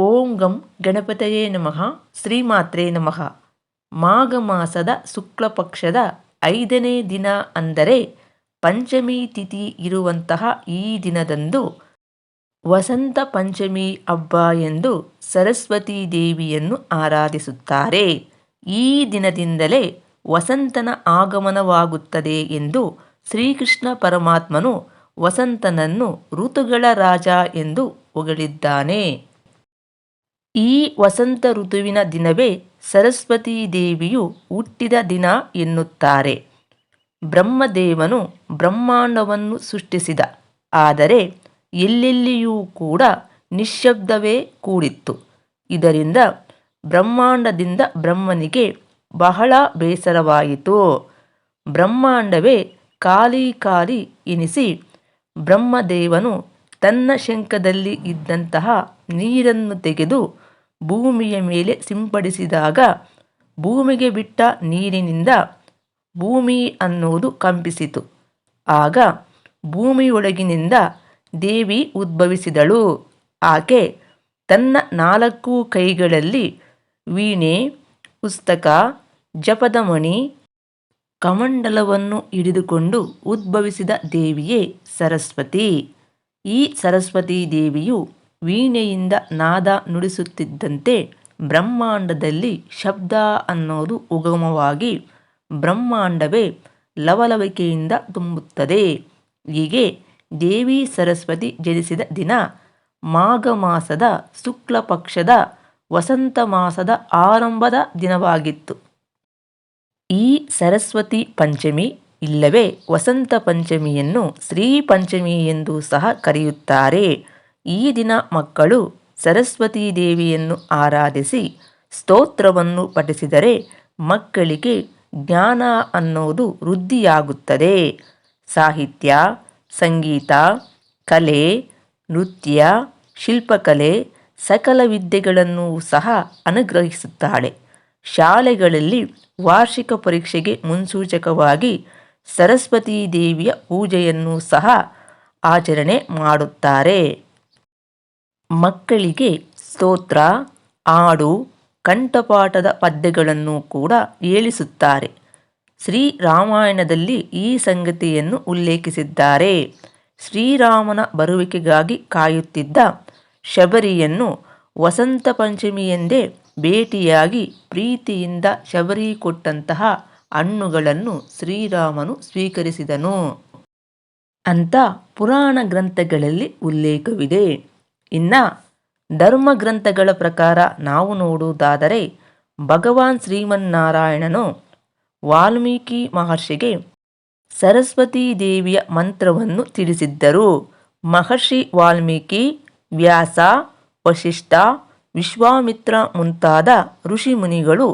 ಓಂ ಗಂ ಗಣಪತಯೇ ನಮಃ, ಶ್ರೀಮಾತ್ರೇ ನಮಃ. ಮಾಘ ಮಾಸದ ಶುಕ್ಲಪಕ್ಷದ ಐದನೇ ದಿನ ಅಂದರೆ ಪಂಚಮಿ ತಿಥಿ ಇರುವಂತಹ ಈ ದಿನದಂದು ವಸಂತ ಪಂಚಮಿ ಹಬ್ಬ ಎಂದು ಸರಸ್ವತಿ ದೇವಿಯನ್ನು ಆರಾಧಿಸುತ್ತಾರೆ. ಈ ದಿನದಿಂದಲೇ ವಸಂತನ ಆಗಮನವಾಗುತ್ತದೆ ಎಂದು ಶ್ರೀಕೃಷ್ಣ ಪರಮಾತ್ಮನು ವಸಂತನನ್ನು ಋತುಗಳ ರಾಜ ಎಂದು ಹೊಗಳಿದ್ದಾನೆ. ಈ ವಸಂತ ಋತುವಿನ ದಿನವೇ ಸರಸ್ವತೀ ದೇವಿಯು ಹುಟ್ಟಿದ ದಿನ ಎನ್ನುತ್ತಾರೆ. ಬ್ರಹ್ಮದೇವನು ಬ್ರಹ್ಮಾಂಡವನ್ನು ಸೃಷ್ಟಿಸಿದ. ಆದರೆ ಎಲ್ಲೆಲ್ಲಿಯೂ ಕೂಡ ನಿಶ್ಶಬ್ದವೇ ಕೂಡಿತ್ತು. ಇದರಿಂದ ಬ್ರಹ್ಮಾಂಡದಿಂದ ಬ್ರಹ್ಮನಿಗೆ ಬಹಳ ಬೇಸರವಾಯಿತು. ಬ್ರಹ್ಮಾಂಡವೇ ಖಾಲಿ ಖಾಲಿ ಎನಿಸಿ ಬ್ರಹ್ಮದೇವನು ತನ್ನ ಶಂಖದಲ್ಲಿ ಇದ್ದಂತಹ ನೀರನ್ನು ತೆಗೆದು ಭೂಮಿಯ ಮೇಲೆ ಸಿಂಪಡಿಸಿದಾಗ ಭೂಮಿಗೆ ಬಿಟ್ಟ ನೀರಿನಿಂದ ಭೂಮಿ ಅನ್ನುವುದು ಕಂಪಿಸಿತು. ಆಗ ಭೂಮಿಯೊಳಗಿನಿಂದ ದೇವಿ ಉದ್ಭವಿಸಿದಳು. ಆಕೆ ತನ್ನ ನಾಲ್ಕು ಕೈಗಳಲ್ಲಿ ವೀಣೆ ಪುಸ್ತಕ ಜಪದ ಮಣಿ ಕಮಂಡಲವನ್ನು ಹಿಡಿದುಕೊಂಡು ಉದ್ಭವಿಸಿದ ದೇವಿಯೇ ಸರಸ್ವತಿ. ಈ ಸರಸ್ವತಿ ದೇವಿಯು ವೀಣೆಯಿಂದ ನಾದ ನುಡಿಸುತ್ತಿದ್ದಂತೆ ಬ್ರಹ್ಮಾಂಡದಲ್ಲಿ ಶಬ್ದ ಅನ್ನೋದು ಉಗಮವಾಗಿ ಬ್ರಹ್ಮಾಂಡವೇ ಲವಲವಿಕೆಯಿಂದ ತುಂಬುತ್ತದೆ. ಹೀಗೆ ದೇವಿ ಸರಸ್ವತಿ ಜನಿಸಿದ ದಿನ ಮಾಘ ಮಾಸದ ಶುಕ್ಲ ಪಕ್ಷದ ವಸಂತ ಮಾಸದ ಆರಂಭದ ದಿನವಾಗಿತ್ತು. ಈ ಸರಸ್ವತಿ ಪಂಚಮಿ ಇಲ್ಲವೇ ವಸಂತ ಪಂಚಮಿಯನ್ನು ಶ್ರೀ ಪಂಚಮಿ ಎಂದು ಸಹ ಕರೆಯುತ್ತಾರೆ. ಈ ದಿನ ಮಕ್ಕಳು ಸರಸ್ವತೀ ದೇವಿಯನ್ನು ಆರಾಧಿಸಿ ಸ್ತೋತ್ರವನ್ನು ಪಠಿಸಿದರೆ ಮಕ್ಕಳಿಗೆ ಜ್ಞಾನ ಅನ್ನೋದು ವೃದ್ಧಿಯಾಗುತ್ತದೆ. ಸಾಹಿತ್ಯ, ಸಂಗೀತ, ಕಲೆ, ನೃತ್ಯ, ಶಿಲ್ಪಕಲೆ ಸಕಲ ವಿದ್ಯೆಗಳನ್ನು ಸಹ ಅನುಗ್ರಹಿಸುತ್ತಾಳೆ. ಶಾಲೆಗಳಲ್ಲಿ ವಾರ್ಷಿಕ ಪರೀಕ್ಷೆಗೆ ಮುನ್ಸೂಚಕವಾಗಿ ಸರಸ್ವತೀ ದೇವಿಯ ಪೂಜೆಯನ್ನು ಸಹ ಆಚರಣೆ ಮಾಡುತ್ತಾರೆ. ಮಕ್ಕಳಿಗೆ ಸ್ತೋತ್ರ, ಹಾಡು, ಕಂಠಪಾಠದ ಪದ್ಯಗಳನ್ನು ಕೂಡ ಹೇಳಿಸುತ್ತಾರೆ. ಶ್ರೀ ರಾಮಾಯಣದಲ್ಲಿ ಈ ಸಂಗತಿಯನ್ನು ಉಲ್ಲೇಖಿಸಿದ್ದಾರೆ. ಶ್ರೀರಾಮನ ಬರುವಿಕೆಗಾಗಿ ಕಾಯುತ್ತಿದ್ದ ಶಬರಿಯನ್ನು ವಸಂತ ಪಂಚಮಿಯೆಂದೇ ಭೇಟಿಯಾಗಿ ಪ್ರೀತಿಯಿಂದ ಶಬರಿ ಕೊಟ್ಟಂತಹ ಹಣ್ಣುಗಳನ್ನು ಶ್ರೀರಾಮನು ಸ್ವೀಕರಿಸಿದನು. ಅಂತ ಪುರಾಣ ಗ್ರಂಥಗಳಲ್ಲಿ ಉಲ್ಲೇಖವಿದೆ. ಇನ್ನ ಧರ್ಮ ಗ್ರಂಥಗಳ ಪ್ರಕಾರ ನಾವು ನೋಡುವುದಾದರೆ ಭಗವಾನ್ ಶ್ರೀಮನ್ನಾರಾಯಣನು ವಾಲ್ಮೀಕಿ ಮಹರ್ಷಿಗೆ ಸರಸ್ವತೀ ದೇವಿಯ ಮಂತ್ರವನ್ನು ತಿಳಿಸಿದ್ದರು. ಮಹರ್ಷಿ ವಾಲ್ಮೀಕಿ, ವ್ಯಾಸ, ವಶಿಷ್ಠ, ವಿಶ್ವಾಮಿತ್ರ ಮುಂತಾದ ಋಷಿ ಮುನಿಗಳು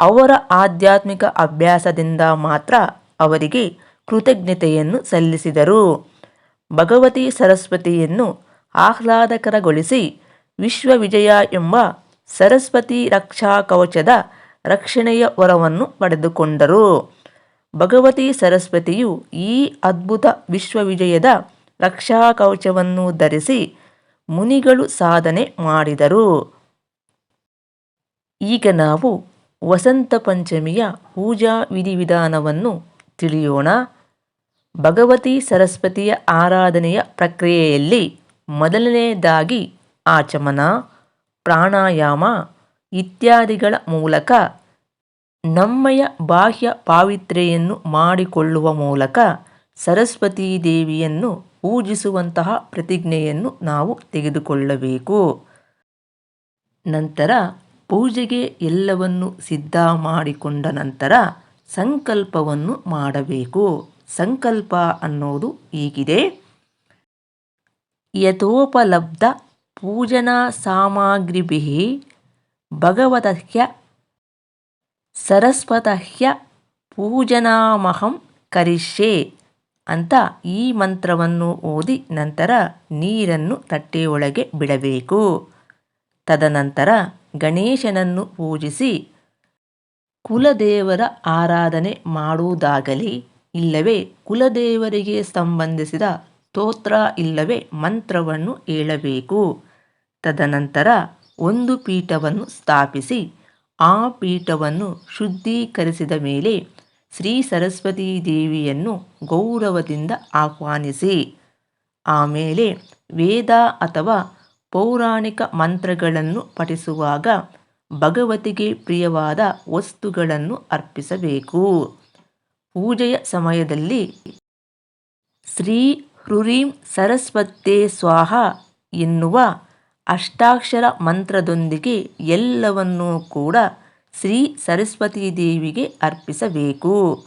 ಅವರ ಆಧ್ಯಾತ್ಮಿಕ ಅಭ್ಯಾಸದಿಂದ ಮಾತ್ರ ಅವರಿಗೆ ಕೃತಜ್ಞತೆಯನ್ನು ಸಲ್ಲಿಸಿದರು. ಭಗವತಿ ಸರಸ್ವತಿಯನ್ನು ಆಹ್ಲಾದಕರಗೊಳಿಸಿ ವಿಶ್ವವಿಜಯ ಎಂಬ ಸರಸ್ವತಿ ರಕ್ಷಾ ಕವಚದ ರಕ್ಷಣೆಯ ವರವನ್ನು ಪಡೆದುಕೊಂಡರು. ಭಗವತಿ ಸರಸ್ವತಿಯು ಈ ಅದ್ಭುತ ವಿಶ್ವವಿಜಯದ ರಕ್ಷಾ ಕವಚವನ್ನು ಧರಿಸಿ ಮುನಿಗಳು ಸಾಧನೆ ಮಾಡಿದರು. ಈಗ ನಾವು ವಸಂತ ಪಂಚಮಿಯ ಪೂಜಾ ವಿಧಿವಿಧಾನವನ್ನು ತಿಳಿಯೋಣ. ಭಗವತಿ ಸರಸ್ವತಿಯ ಆರಾಧನೆಯ ಪ್ರಕ್ರಿಯೆಯಲ್ಲಿ ಮೊದಲನೆಯದಾಗಿ ಆಚಮನ, ಪ್ರಾಣಾಯಾಮ ಇತ್ಯಾದಿಗಳ ಮೂಲಕ ನಮ್ಮಯ ಬಾಹ್ಯ ಪಾವಿತ್ರೆಯನ್ನು ಮಾಡಿಕೊಳ್ಳುವ ಮೂಲಕ ಸರಸ್ವತೀ ದೇವಿಯನ್ನು ಪೂಜಿಸುವಂತಹ ಪ್ರತಿಜ್ಞೆಯನ್ನು ನಾವು ತೆಗೆದುಕೊಳ್ಳಬೇಕು. ನಂತರ ಪೂಜೆಗೆ ಎಲ್ಲವನ್ನು ಸಿದ್ಧ ಮಾಡಿಕೊಂಡ ನಂತರ ಸಂಕಲ್ಪವನ್ನು ಮಾಡಬೇಕು. ಸಂಕಲ್ಪ ಅನ್ನೋದು ಹೀಗಿದೆ. ಯಥೋಪಲಬ್ಧ ಪೂಜನಾ ಸಾಮಗ್ರಿಭಿ ಭಗವತಹ್ಯ ಸರಸ್ವತಹ್ಯ ಪೂಜನಾಮಹಂ ಕರಿಷ್ಯೆ ಅಂತ ಈ ಮಂತ್ರವನ್ನು ಓದಿ ನಂತರ ನೀರನ್ನು ತಟ್ಟೆಯೊಳಗೆ ಬಿಡಬೇಕು. ತದನಂತರ ಗಣೇಶನನ್ನು ಪೂಜಿಸಿ ಕುಲದೇವರ ಆರಾಧನೆ ಮಾಡುವುದಾಗಲಿ, ಇಲ್ಲವೇ ಕುಲದೇವರಿಗೆ ಸಂಬಂಧಿಸಿದ ಸ್ತೋತ್ರ ಇಲ್ಲವೇ ಮಂತ್ರವನ್ನು ಹೇಳಬೇಕು. ತದನಂತರ ಒಂದು ಪೀಠವನ್ನು ಸ್ಥಾಪಿಸಿ ಆ ಪೀಠವನ್ನು ಶುದ್ಧೀಕರಿಸಿದ ಮೇಲೆ ಶ್ರೀ ಸರಸ್ವತೀ ದೇವಿಯನ್ನು ಗೌರವದಿಂದ ಆಹ್ವಾನಿಸಿ. ಆಮೇಲೆ ವೇದ ಅಥವಾ ಪೌರಾಣಿಕ ಮಂತ್ರಗಳನ್ನು ಪಠಿಸುವಾಗ ಭಗವತಿಗೆ ಪ್ರಿಯವಾದ ವಸ್ತುಗಳನ್ನು ಅರ್ಪಿಸಬೇಕು. ಪೂಜೆಯ ಸಮಯದಲ್ಲಿ ಶ್ರೀ ಹೃರೀಂ ಸರಸ್ವತೇ ಸ್ವಾಹ ಎನ್ನುವ ಅಷ್ಟಾಕ್ಷರ ಮಂತ್ರದೊಂದಿಗೆ ಎಲ್ಲವನ್ನೂ ಕೂಡ ಶ್ರೀ ಸರಸ್ವತೀ ದೇವಿಗೆ ಅರ್ಪಿಸಬೇಕು.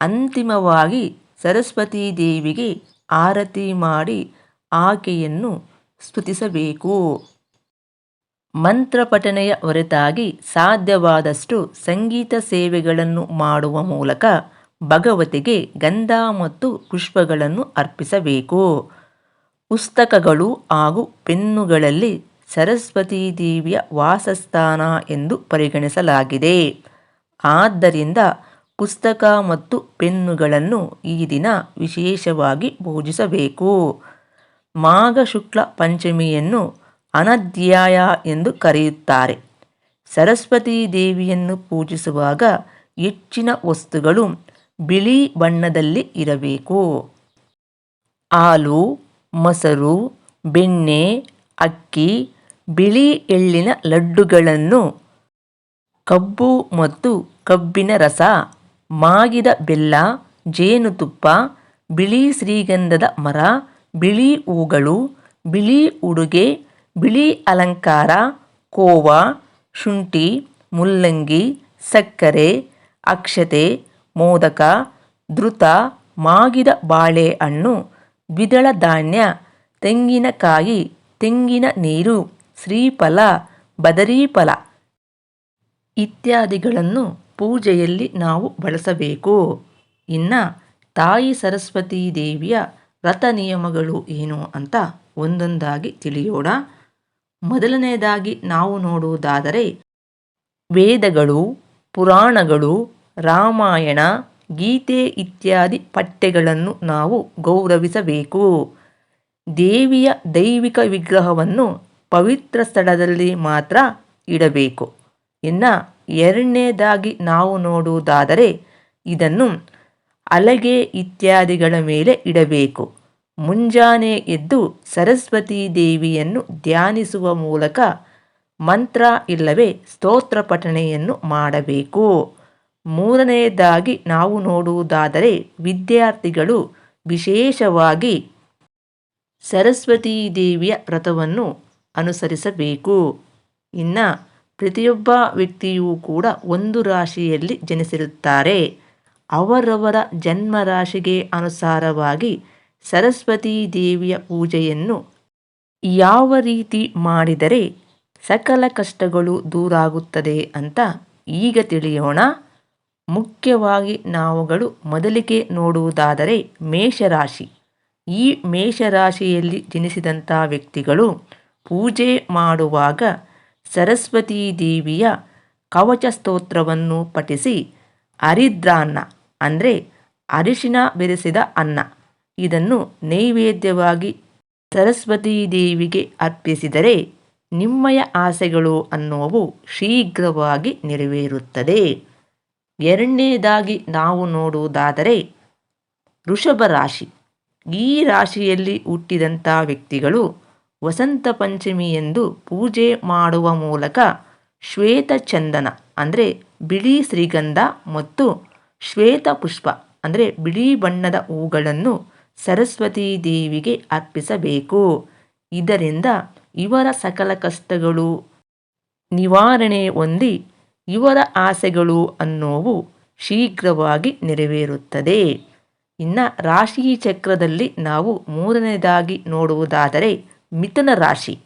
ಅಂತಿಮವಾಗಿ ಸರಸ್ವತೀ ದೇವಿಗೆ ಆರತಿ ಮಾಡಿ ಆಕೆಯನ್ನು ಸ್ತುತಿಸಬೇಕು. ಮಂತ್ರ ಪಠನೆಯ ಹೊರತಾಗಿ ಸಾಧ್ಯವಾದಷ್ಟು ಸಂಗೀತ ಸೇವೆಗಳನ್ನು ಮಾಡುವ ಮೂಲಕ ಭಗವತಿಗೆ ಗಂಧ ಮತ್ತು ಪುಷ್ಪಗಳನ್ನು ಅರ್ಪಿಸಬೇಕು. ಪುಸ್ತಕಗಳು ಹಾಗೂ ಪೆನ್ನುಗಳಲ್ಲಿ ಸರಸ್ವತಿ ದೇವಿಯ ವಾಸಸ್ಥಾನ ಎಂದು ಪರಿಗಣಿಸಲಾಗಿದೆ. ಆದ್ದರಿಂದ ಪುಸ್ತಕ ಮತ್ತು ಪೆನ್ನುಗಳನ್ನು ಈ ದಿನ ವಿಶೇಷವಾಗಿ ಪೂಜಿಸಬೇಕು. ಮಾಘ ಶುಕ್ಲ ಪಂಚಮಿಯನ್ನು ಅನಧ್ಯಾಯ ಎಂದು ಕರೆಯುತ್ತಾರೆ. ಸರಸ್ವತೀ ದೇವಿಯನ್ನು ಪೂಜಿಸುವಾಗ ಹೆಚ್ಚಿನ ವಸ್ತುಗಳು ಬಿಳಿ ಬಣ್ಣದಲ್ಲಿ ಇರಬೇಕು. ಹಾಲು, ಮೊಸರು, ಬೆಣ್ಣೆ, ಅಕ್ಕಿ, ಬಿಳಿ ಎಳ್ಳಿನ ಲಡ್ಡುಗಳನ್ನು, ಕಬ್ಬು ಮತ್ತು ಕಬ್ಬಿನ ರಸ, ಮಾಗಿದ ಬೆಲ್ಲ, ಜೇನುತುಪ್ಪ, ಬಿಳಿ ಶ್ರೀಗಂಧದ ಮರ, ಬಿಳಿ ಹೂಗಳು, ಬಿಳಿ ಉಡುಗೆ, ಬಿಳಿ ಅಲಂಕಾರ, ಕೋವಾ, ಶುಂಠಿ, ಮುಲ್ಲಂಗಿ, ಸಕ್ಕರೆ, ಅಕ್ಷತೆ ಮೋದಕ ಧೃತ ಮಾಗಿದ ಬಾಳೆಹಣ್ಣು ದ್ವಿದಳ ಧಾನ್ಯ ತೆಂಗಿನಕಾಯಿ ತೆಂಗಿನ ನೀರು, ಶ್ರೀಫಲ ಬದರೀಫಲ ಇತ್ಯಾದಿಗಳನ್ನು ಪೂಜೆಯಲ್ಲಿ ನಾವು ಬಳಸಬೇಕು. ಇನ್ನು ತಾಯಿ ಸರಸ್ವತೀ ದೇವಿಯ ರಥ ನಿಯಮಗಳು ಏನು ಅಂತ ಒಂದೊಂದಾಗಿ ತಿಳಿಯೋಣ. ಮೊದಲನೆಯದಾಗಿ ನಾವು ನೋಡುವುದಾದರೆ ವೇದಗಳು, ಪುರಾಣಗಳು ರಾಮಾಯಣ, ಗೀತೆ ಇತ್ಯಾದಿ ಪಠ್ಯಗಳನ್ನು ನಾವು ಗೌರವಿಸಬೇಕು. ದೇವಿಯ ದೈವಿಕ ವಿಗ್ರಹವನ್ನು ಪವಿತ್ರ ಸ್ಥಳದಲ್ಲಿ ಮಾತ್ರ ಇಡಬೇಕು. ಇನ್ನು ಎರಡನೇದಾಗಿ ನಾವು ನೋಡುವುದಾದರೆ ಇದನ್ನು ಹಲಗೆ ಇತ್ಯಾದಿಗಳ ಮೇಲೆ ಇಡಬೇಕು. ಮುಂಜಾನೆ ಎದ್ದು ಸರಸ್ವತಿ ದೇವಿಯನ್ನು ಧ್ಯಾನಿಸುವ ಮೂಲಕ ಮಂತ್ರ ಇಲ್ಲವೇ ಸ್ತೋತ್ರ ಪಠಣೆಯನ್ನು ಮಾಡಬೇಕು. ಮೂರನೆಯದಾಗಿ ನಾವು ನೋಡುವುದಾದರೆ ವಿದ್ಯಾರ್ಥಿಗಳು ವಿಶೇಷವಾಗಿ ಸರಸ್ವತೀ ದೇವಿಯ ವ್ರತವನ್ನು ಅನುಸರಿಸಬೇಕು. ಇನ್ನು ಪ್ರತಿಯೊಬ್ಬ ವ್ಯಕ್ತಿಯೂ ಕೂಡ ಒಂದು ರಾಶಿಯಲ್ಲಿ ಜನಿಸಿರುತ್ತಾರೆ. ಅವರವರ ಜನ್ಮ ರಾಶಿಗೆ ಅನುಸಾರವಾಗಿ ಸರಸ್ವತೀ ದೇವಿಯ ಪೂಜೆಯನ್ನು ಯಾವ ರೀತಿ ಮಾಡಿದರೆ ಸಕಲ ಕಷ್ಟಗಳು ದೂರಾಗುತ್ತದೆ ಅಂತ ಈಗ ತಿಳಿಯೋಣ. ಮುಖ್ಯವಾಗಿ ನಾವುಗಳು ಮೊದಲಿಗೆ ನೋಡುವುದಾದರೆ ಮೇಷರಾಶಿ. ಈ ಮೇಷರಾಶಿಯಲ್ಲಿ ಜನಿಸಿದಂಥ ವ್ಯಕ್ತಿಗಳು ಪೂಜೆ ಮಾಡುವಾಗ ಸರಸ್ವತೀ ದೇವಿಯ ಕವಚ ಸ್ತೋತ್ರವನ್ನು ಪಠಿಸಿ ಹರಿದ್ರಾನ್ನ ಅಂದರೆ ಅರಿಶಿನ ಬೆರೆಸಿದ ಅನ್ನ. ಇದನ್ನು ನೈವೇದ್ಯವಾಗಿ ಸರಸ್ವತೀ ದೇವಿಗೆ ಅರ್ಪಿಸಿದರೆ ನಿಮ್ಮಯ ಆಸೆಗಳು ಅನ್ನುವವು ಶೀಘ್ರವಾಗಿ ನೆರವೇರುತ್ತದೆ. ಎರಡನೇದಾಗಿ ನಾವು ನೋಡುವುದಾದರೆ ವೃಷಭ ರಾಶಿ. ಈ ರಾಶಿಯಲ್ಲಿ ಹುಟ್ಟಿದಂಥ ವ್ಯಕ್ತಿಗಳು ವಸಂತ ಪಂಚಮಿ ಎಂದು ಪೂಜೆ ಮಾಡುವ ಮೂಲಕ ಶ್ವೇತ ಚಂದನ, ಅಂದರೆ ಬಿಳಿ ಶ್ರೀಗಂಧ ಮತ್ತು ಶ್ವೇತ ಪುಷ್ಪ, ಅಂದರೆ ಬಿಳಿ ಬಣ್ಣದ ಹೂಗಳನ್ನು ಸರಸ್ವತಿ ದೇವಿಗೆ ಅರ್ಪಿಸಬೇಕು. ಇದರಿಂದ ಇವರ ಸಕಲ ಕಷ್ಟಗಳು ನಿವಾರಣೆ ಹೊಂದಿ ಇವರ ಆಸೆಗಳು ಅನ್ನೋವು ಶೀಘ್ರವಾಗಿ ನೆರವೇರುತ್ತದೆ. ಇನ್ನು ರಾಶಿ ಚಕ್ರದಲ್ಲಿ ನಾವು ಮೂರನೇದಾಗಿ ನೋಡುವುದಾದರೆ ಮಿಥುನ ರಾಶಿ.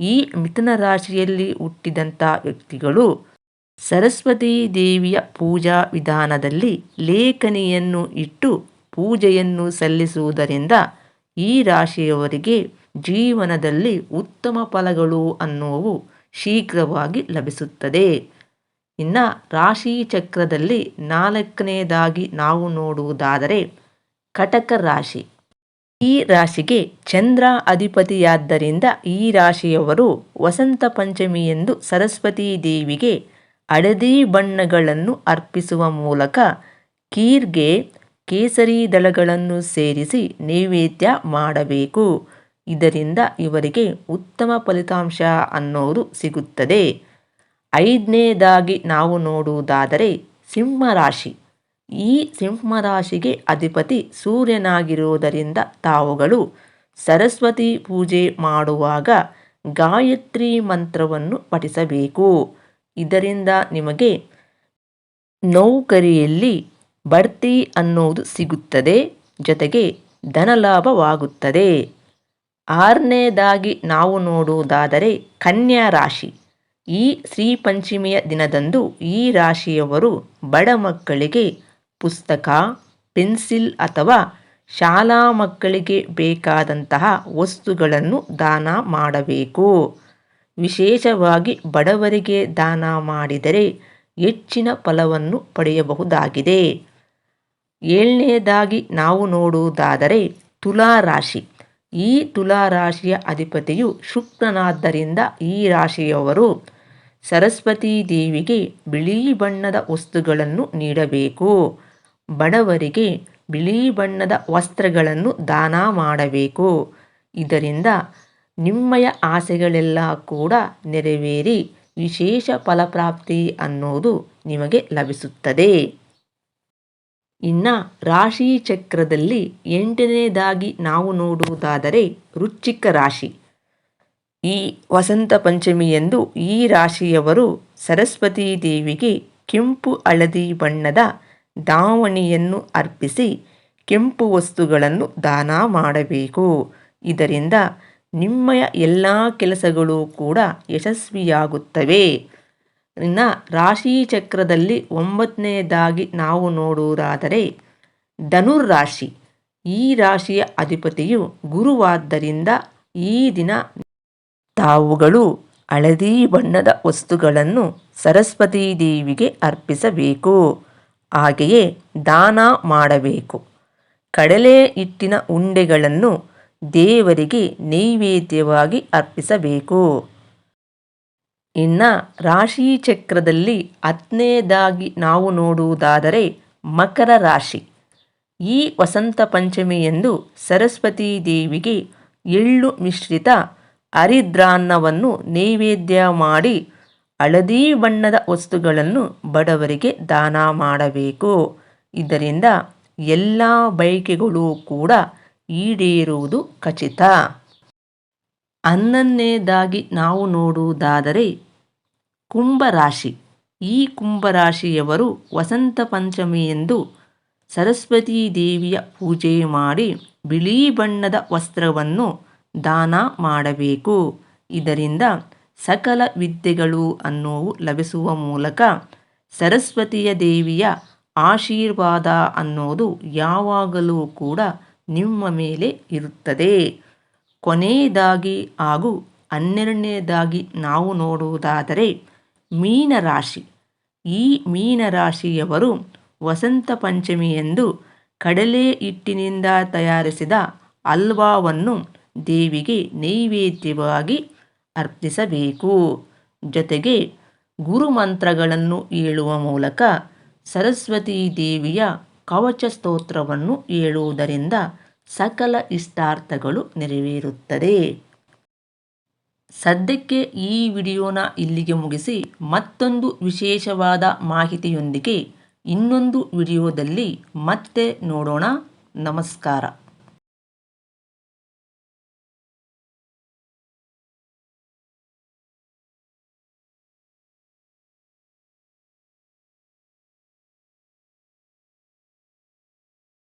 ಈ ಮಿಥುನ ರಾಶಿಯಲ್ಲಿ ಹುಟ್ಟಿದಂಥ ವ್ಯಕ್ತಿಗಳು ಸರಸ್ವತಿ ದೇವಿಯ ಪೂಜಾ ವಿಧಾನದಲ್ಲಿ ಲೇಖನಿಯನ್ನು ಇಟ್ಟು ಪೂಜೆಯನ್ನು ಸಲ್ಲಿಸುವುದರಿಂದ ಈ ರಾಶಿಯವರಿಗೆ ಜೀವನದಲ್ಲಿ ಉತ್ತಮ ಫಲಗಳು ಅನ್ನುವು ಶೀಘ್ರವಾಗಿ ಲಭಿಸುತ್ತದೆ. ಇನ್ನು ರಾಶಿ ಚಕ್ರದಲ್ಲಿ ನಾಲ್ಕನೇದಾಗಿ ನಾವು ನೋಡುವುದಾದರೆ ಕಟಕ ರಾಶಿ. ಈ ರಾಶಿಗೆ ಚಂದ್ರ ಅಧಿಪತಿಯಾದ್ದರಿಂದ ಈ ರಾಶಿಯವರು ವಸಂತ ಪಂಚಮಿ ಎಂದು ಸರಸ್ವತಿ ದೇವಿಗೆ ಹಳದಿ ಬಣ್ಣಗಳನ್ನು ಅರ್ಪಿಸುವ ಮೂಲಕ ಕೀರ್ಗೆ ಕೇಸರಿ ದಳಗಳನ್ನು ಸೇರಿಸಿ ನೈವೇದ್ಯ ಮಾಡಬೇಕು. ಇದರಿಂದ ಇವರಿಗೆ ಉತ್ತಮ ಫಲಿತಾಂಶ ಅನ್ನೋದು ಸಿಗುತ್ತದೆ. ಐದನೇದಾಗಿ ನಾವು ನೋಡುವುದಾದರೆ ಸಿಂಹರಾಶಿ. ಈ ಸಿಂಹರಾಶಿಗೆ ಅಧಿಪತಿ ಸೂರ್ಯನಾಗಿರುವುದರಿಂದ ತಾವುಗಳು ಸರಸ್ವತಿ ಪೂಜೆ ಮಾಡುವಾಗ ಗಾಯತ್ರಿ ಮಂತ್ರವನ್ನು ಪಠಿಸಬೇಕು. ಇದರಿಂದ ನಿಮಗೆ ನೌಕರಿಯಲ್ಲಿ ಬಡ್ತಿ ಅನ್ನೋದು ಸಿಗುತ್ತದೆ, ಜೊತೆಗೆ ಧನಲಾಭವಾಗುತ್ತದೆ. ಆರನೇದಾಗಿ ನಾವು ನೋಡುವುದಾದರೆ ಕನ್ಯಾ ರಾಶಿ. ಈ ಶ್ರೀ ಪಂಚಮಿಯ ದಿನದಂದು ಈ ರಾಶಿಯವರು ಬಡ ಮಕ್ಕಳಿಗೆ ಪುಸ್ತಕ, ಪೆನ್ಸಿಲ್ ಅಥವಾ ಶಾಲಾ ಮಕ್ಕಳಿಗೆ ಬೇಕಾದಂತಹ ವಸ್ತುಗಳನ್ನು ದಾನ ಮಾಡಬೇಕು. ವಿಶೇಷವಾಗಿ ಬಡವರಿಗೆ ದಾನ ಮಾಡಿದರೆ ಹೆಚ್ಚಿನ ಫಲವನ್ನು ಪಡೆಯಬಹುದಾಗಿದೆ. ಏಳನೇದಾಗಿ ನಾವು ನೋಡುವುದಾದರೆ ತುಲಾ ರಾಶಿ. ಈ ತುಲಾ ರಾಶಿಯ ಅಧಿಪತಿಯು ಶುಕ್ರನಾದ್ದರಿಂದ ಈ ರಾಶಿಯವರು ಸರಸ್ವತೀ ದೇವಿಗೆ ಬಿಳಿ ಬಣ್ಣದ ವಸ್ತುಗಳನ್ನು ನೀಡಬೇಕು. ಬಡವರಿಗೆ ಬಿಳಿ ಬಣ್ಣದ ವಸ್ತ್ರಗಳನ್ನು ದಾನ ಮಾಡಬೇಕು. ಇದರಿಂದ ನಿಮ್ಮಯ ಆಸೆಗಳೆಲ್ಲ ಕೂಡ ನೆರವೇರಿ ವಿಶೇಷ ಫಲಪ್ರಾಪ್ತಿ ಅನ್ನೋದು ನಿಮಗೆ ಲಭಿಸುತ್ತದೆ. ಇನ್ನು ರಾಶಿ ಚಕ್ರದಲ್ಲಿ ಎಂಟನೇದಾಗಿ ನಾವು ನೋಡುವುದಾದರೆ ವೃಶ್ಚಿಕ ರಾಶಿ. ಈ ವಸಂತ ಪಂಚಮಿಯಂದು ಈ ರಾಶಿಯವರು ಸರಸ್ವತೀ ದೇವಿಗೆ ಕೆಂಪು ಹಳದಿ ಬಣ್ಣದ ದಾವಣಿಯನ್ನು ಅರ್ಪಿಸಿ ಕೆಂಪು ವಸ್ತುಗಳನ್ನು ದಾನ ಮಾಡಬೇಕು. ಇದರಿಂದ ನಿಮ್ಮ ಎಲ್ಲ ಕೆಲಸಗಳು ಕೂಡ ಯಶಸ್ವಿಯಾಗುತ್ತವೆ. ಇನ್ನು ರಾಶಿ ಚಕ್ರದಲ್ಲಿ ಒಂಬತ್ತನೇದಾಗಿ ನಾವು ನೋಡುವುದಾದರೆ ಧನುರ್ರಾಶಿ. ಈ ರಾಶಿಯ ಅಧಿಪತಿಯು ಗುರುವಾದ್ದರಿಂದ ಈ ದಿನ ತಾವುಗಳು ಹಳದಿ ಬಣ್ಣದ ವಸ್ತುಗಳನ್ನು ಸರಸ್ವತೀ ದೇವಿಗೆ ಅರ್ಪಿಸಬೇಕು. ಹಾಗೆಯೇ ದಾನ ಮಾಡಬೇಕು. ಕಡಲೆ ಹಿಟ್ಟಿನ ಉಂಡೆಗಳನ್ನು ದೇವರಿಗೆ ನೈವೇದ್ಯವಾಗಿ ಅರ್ಪಿಸಬೇಕು. ಇನ್ನು ರಾಶಿ ಚಕ್ರದಲ್ಲಿ ಹತ್ತನೇದಾಗಿ ನಾವು ನೋಡುವುದಾದರೆ ಮಕರ ರಾಶಿ. ಈ ವಸಂತ ಪಂಚಮಿಯಂದು ಸರಸ್ವತೀ ದೇವಿಗೆ ಎಳ್ಳು ಮಿಶ್ರಿತ ಹರಿದ್ರಾನ್ನವನ್ನು ನೈವೇದ್ಯ ಮಾಡಿ ಹಳದಿ ಬಣ್ಣದ ವಸ್ತುಗಳನ್ನು ಬಡವರಿಗೆ ದಾನ ಮಾಡಬೇಕು. ಇದರಿಂದ ಎಲ್ಲ ಬಯಕೆಗಳು ಕೂಡ ಈಡೇರುವುದು ಖಚಿತ. ಹನ್ನೊಂದನೇದಾಗಿ ನಾವು ನೋಡುವುದಾದರೆ ಕುಂಭರಾಶಿ. ಈ ಕುಂಭರಾಶಿಯವರು ವಸಂತ ಪಂಚಮಿ ಎಂದು ಸರಸ್ವತೀ ದೇವಿಯ ಪೂಜೆ ಮಾಡಿ ಬಿಳಿ ಬಣ್ಣದ ವಸ್ತ್ರವನ್ನು ದಾನ ಮಾಡಬೇಕು. ಇದರಿಂದ ಸಕಲ ವಿದ್ಯೆಗಳು ಅನ್ನೋವು ಲಭಿಸುವ ಮೂಲಕ ಸರಸ್ವತಿಯ ದೇವಿಯ ಆಶೀರ್ವಾದ ಅನ್ನೋದು ಯಾವಾಗಲೂ ಕೂಡ ನಿಮ್ಮ ಮೇಲೆ ಇರುತ್ತದೆ. ಕೊನೆಯದಾಗಿ ಹಾಗೂ ಹನ್ನೆರಡನೇದಾಗಿ ನಾವು ನೋಡುವುದಾದರೆ ಮೀನರಾಶಿ ಈ ಮೀನರಾಶಿಯವರು ವಸಂತ ಪಂಚಮಿಯಂದು ಕಡಲೆ ಹಿಟ್ಟಿನಿಂದ ತಯಾರಿಸಿದ ಹಲ್ವಾವನ್ನು ದೇವಿಗೆ ನೈವೇದ್ಯವಾಗಿ ಅರ್ಪಿಸಬೇಕು. ಜೊತೆಗೆ ಗುರುಮಂತ್ರಗಳನ್ನು ಹೇಳುವ ಮೂಲಕ ಸರಸ್ವತಿ ದೇವಿಯ ಕವಚ ಸ್ತೋತ್ರವನ್ನು ಹೇಳುವುದರಿಂದ ಸಕಲ ಇಷ್ಟಾರ್ಥಗಳು ನೆರವೇರುತ್ತದೆ. ಸದ್ಯಕ್ಕೆ ಈ ವಿಡಿಯೋನ ಇಲ್ಲಿಗೆ ಮುಗಿಸಿ ಮತ್ತೊಂದು ವಿಶೇಷವಾದ ಮಾಹಿತಿಯೊಂದಿಗೆ ಇನ್ನೊಂದು ವಿಡಿಯೋದಲ್ಲಿ ಮತ್ತೆ ನೋಡೋಣ. ನಮಸ್ಕಾರ.